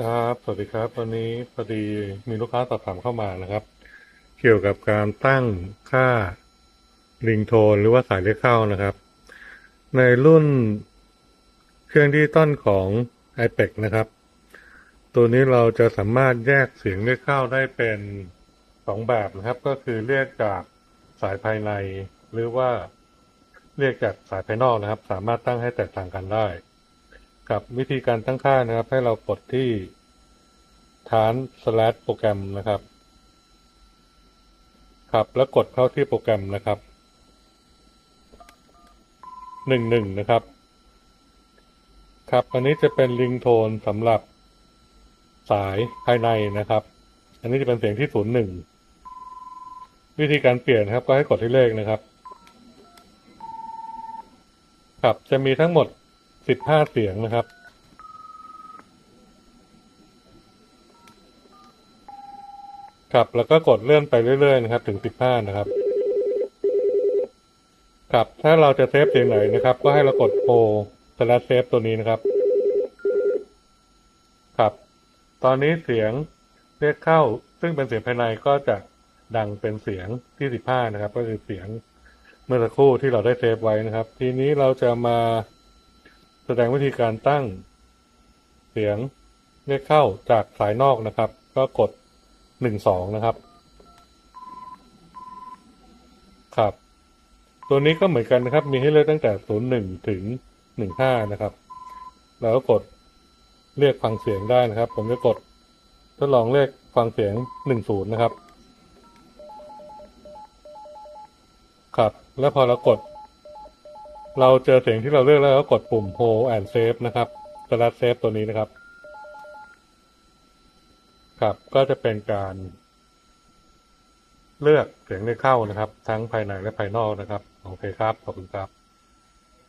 ครับ สวัสดีครับ วันนี้พอดีมีลูกค้าสอบถามเข้ามานะครับ เกี่ยวกับการตั้งค่าริงโทนหรือว่าสายเรียกเข้านะครับ ในรุ่นเครื่องดิจิตอลของ iPad นะครับ ตัวนี้เราจะสามารถแยกเสียงเรียกเข้าได้เป็นสองแบบนะครับ ก็คือเรียกจากสายภายใน หรือว่าเรียกจากสายภายนอกนะครับ สามารถตั้งให้แตกต่างกันได้ กับวิธีการตั้งค่านะครับ ให้เรากดที่ฐาน slash โปรแกรมนะครับครับแล้วกดเข้าที่โปรแกรมนะครับหนึ่งหนึ่งนะครับ ครับ อันนี้จะเป็นลิงโทนสำหรับสายภายในนะครับ อันนี้จะเป็นเสียงที่ศูนย์หนึ่งวิธีการเปลี่ยนครับ ก็ให้กดที่เลขนะครับ ครับจะมีทั้งหมด สิบห้าเสียงนะครับ ครับแล้วก็กดเลื่อนไปเรื่อยๆนะครับ ถึงสิบห้านะครับ ครับถ้าเราจะเซฟเสียงไหนนะครับ ก็ให้เรากดโ l สลัดเซฟตัวนี้นะครับ ครับ ตอนนี้เสียงเรียกเข้า ซึ่งเป็นเสียงภายในก็จะดังเป็นเสียงที่สิบห้านะครับ ก็คือเสียงเมื่อสักครู่ที่เราได้เซฟไว้นะครับ ทีนี้เราจะมา แสดงวิธีการตั้งเสียงเรียกเข้าจากสายนอกนะครับ ก็กดหนึ่งสองนะครับ ครับ ตัวนี้ก็เหมือนกันนะครับ มีให้เลือกตั้งแต่ศูนย์หนึ่งถึงหนึ่งห้านะครับ แล้วก็กดเรียกฟังเสียงได้นะครับ ผมจะกดทดลองเรียกฟังเสียงหนึ่งศูนย์นะครับ ครับ แล้วพอเรากด เราเจอเสียงที่เราเลือกแล้วก็กดปุ่ม hold and save นะครับสลัดเซฟตัวนี้นะครับ ครับ ก็จะเป็นการ เลือกเสียงได้เข้านะครับ ทั้งภายในและภายนอกนะครับ โอเคครับ ขอบคุณครับ